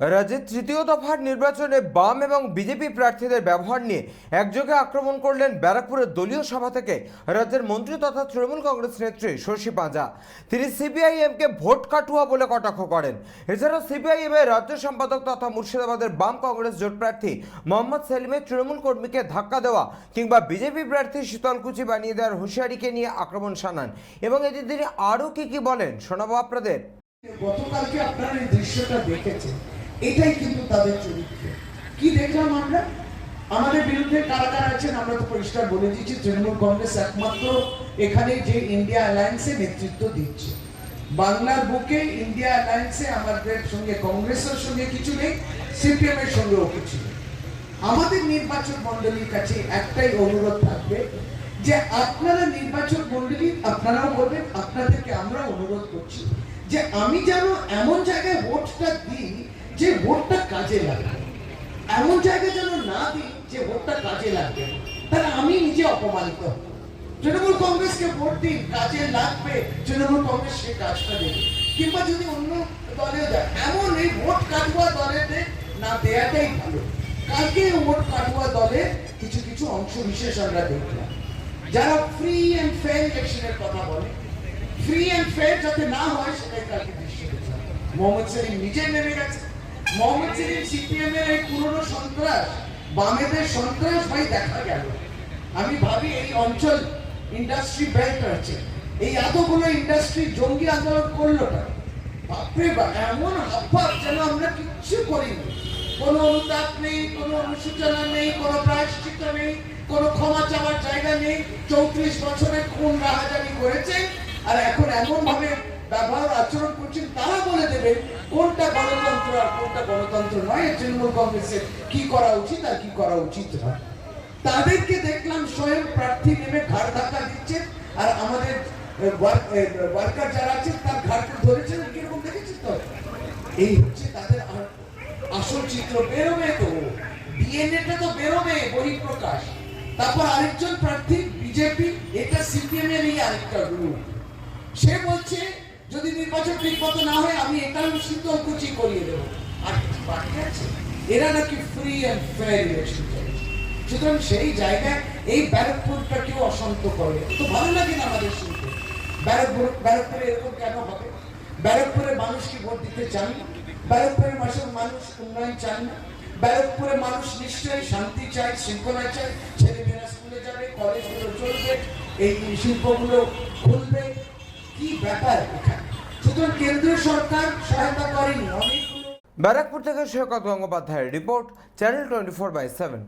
রাজ্যের তৃতীয় দফার নির্বাচনে বাম এবং বিজেপি প্রার্থীদের ব্যবহার নিয়ে একযোগে আক্রমণ করলেন ব্যারাকপুরের দলীয় সভা থেকে রাজ্যের মন্ত্রী তথা তৃণমূল কংগ্রেস নেত্রী শশী পাঁজা। তিনি সিপিআইএমকে ভোট কাটুয়া বলে কটাক্ষ করেন। এছাড়া সিপিআইএম এর রাজ্য সম্পাদক তথা মুর্শিদাবাদের বাম কংগ্রেস জোট প্রার্থী মোহাম্মদ সেলিমের তৃণমূল কর্মীকে ধাক্কা দেওয়া কিংবা বিজেপি প্রার্থী শীতলকুচি বানিয়ে দেওয়ার হুঁশিয়ারিকে নিয়ে আক্রমণ শানান। এবং এদিন তিনি আরও কি কি বলেন শোনাবো আপনাদের। গতকালকে আপনারা এই দৃশ্যটা দেখেছেন। এটাই কিন্তু তাদের চরিত্র। কি দেখলাম আমরা? আমাদের বিরুদ্ধে কারা কারা আছেন আমরা তো পরিষ্কার বলে দিয়েছি তৃণমূল কংগ্রেস একমাত্র এখানে যে ইন্ডিয়া অ্যালায়েন্সে নেতৃত্ব দিচ্ছে। বাংলার বুকে ইন্ডিয়া অ্যালায়েন্সে আমাদের সঙ্গে, কংগ্রেসের সঙ্গে কিছু নেই সিপিএম এর সঙ্গেও কিছু নেই। আমাদের নির্বাচন মন্ডলীর কাছে একটাই অনুরোধ থাকবে যে আপনারা নির্বাচন মন্ডলী আপনারাও বলবেন, আপনাদেরকে আমরা অনুরোধ করছি। যে আমি যেন এমন জায়গায় ভোটটা দিই যে ভোটটা কাজে লাগবে এমন জায়গায় যেন না দিই যে ভোটটা কাজে লাগবে। তাহলে আমি নিজে অপমানিত তৃণমূল কংগ্রেসকে ভোট দিন, কাজে লাগবে, তৃণমূল কংগ্রেস সে কাজটা দেবে। কিংবা যদি অন্য দলে দেয়, এমন এই ভোট কাটুয়া দলেতে না দেয়াটাই ভালো। কালকে ভোট কাটুয়া দলে কিছু কিছু অংশ বিশেষ আমরা দেখলাম। যারা ফ্রি অ্যান্ড ফেয়ার ইলেকশনের কথা বলে ফ্রি অ্যান্ড ফেয়ার যাতে না হয়, সেটাই দৃশ্য মোহাম্মদ সেলিম নিজে নেমে গেছে। মোহাম্মদ সেলিম সিপিএম এর এই পুরনো সন্ত্রাস, বামেদের সন্ত্রাস ভাই দেখা গেল। আমি ভাবি এই অঞ্চল ইন্ডাস্ট্রি বেল্ট আছে। এই এতগুলো ইন্ডাস্ট্রি জঙ্গি আন্দোলন করলোটা বাপরে বাপ এমন হাবভাব যেন আমরা কিচ্ছু করিনি। কোনো অনুতাপ নেই, কোনো অনুসূচনা নেই, কোনো প্রায়শ্চিত্ত নেই, কোনো ক্ষমা চাওয়ার জায়গা নেই। চৌত্রিশ বছরে কোন রাহাজানি করেছে আর এখন এমন ভাবে ব্যবহার আচরণ করছেন, তারা বলে দেবে, কোনটা গণতন্ত্র আর কোনটা গণতন্ত্র নয়। তৃণমূল কংগ্রেসের কি করা উচিত আর কি করা উচিত নয়। তাদেরকে দেখলাম স্বয়ং প্রার্থী নেমে ঘাড় ধাক্কা দিচ্ছে আর আমাদের ওয়ার্কার যারা আছে তার ঘাড়কে ধরেছেন কীরকম দেখেছিস তো? এই হচ্ছে তাদের আসল চিত্র, বেরোবে তো। ডিএনএটা তো বেরোবে, বহিঃপ্রকাশ। তারপর আরেকজন প্রার্থী, বিজেপি, এটা সিপিএম এর এই আরেকটা গ্রুপ সে বলছে, যদি নির্বাচন ঠিক মতো না হয়, আমি এটাও শীতল কুচি করিয়ে দেবো। আর কিছু বাকি আছে? এরা নাকি ফ্রি অ্যান্ড ফেয়ার ইলেকশন সুতরাং সেই জায়গায় এই ব্যারকপুরটা কেউ অশান্ত করে তো ভালো লাগে না আমাদের শুনতে। ব্যারকপুর ব্যারকপুরে এরকম কেন হবে? ব্যারকপুরে মানুষ কি ভোট দিতে চান না? ব্যারকপুরের মানুষের মানুষ উন্নয়ন চান না? ব্যারকপুরে মানুষ নিশ্চয়ই শান্তি চায়, শৃঙ্খলা চায়, ছেলেমেয়েরা স্কুলে যাবে কলেজগুলো চলবে, এই শিল্পগুলো খুলবে। ব্যারাকপুর থেকে শেখত গঙ্গোপাধ্যায়ের report channel twenty four by seven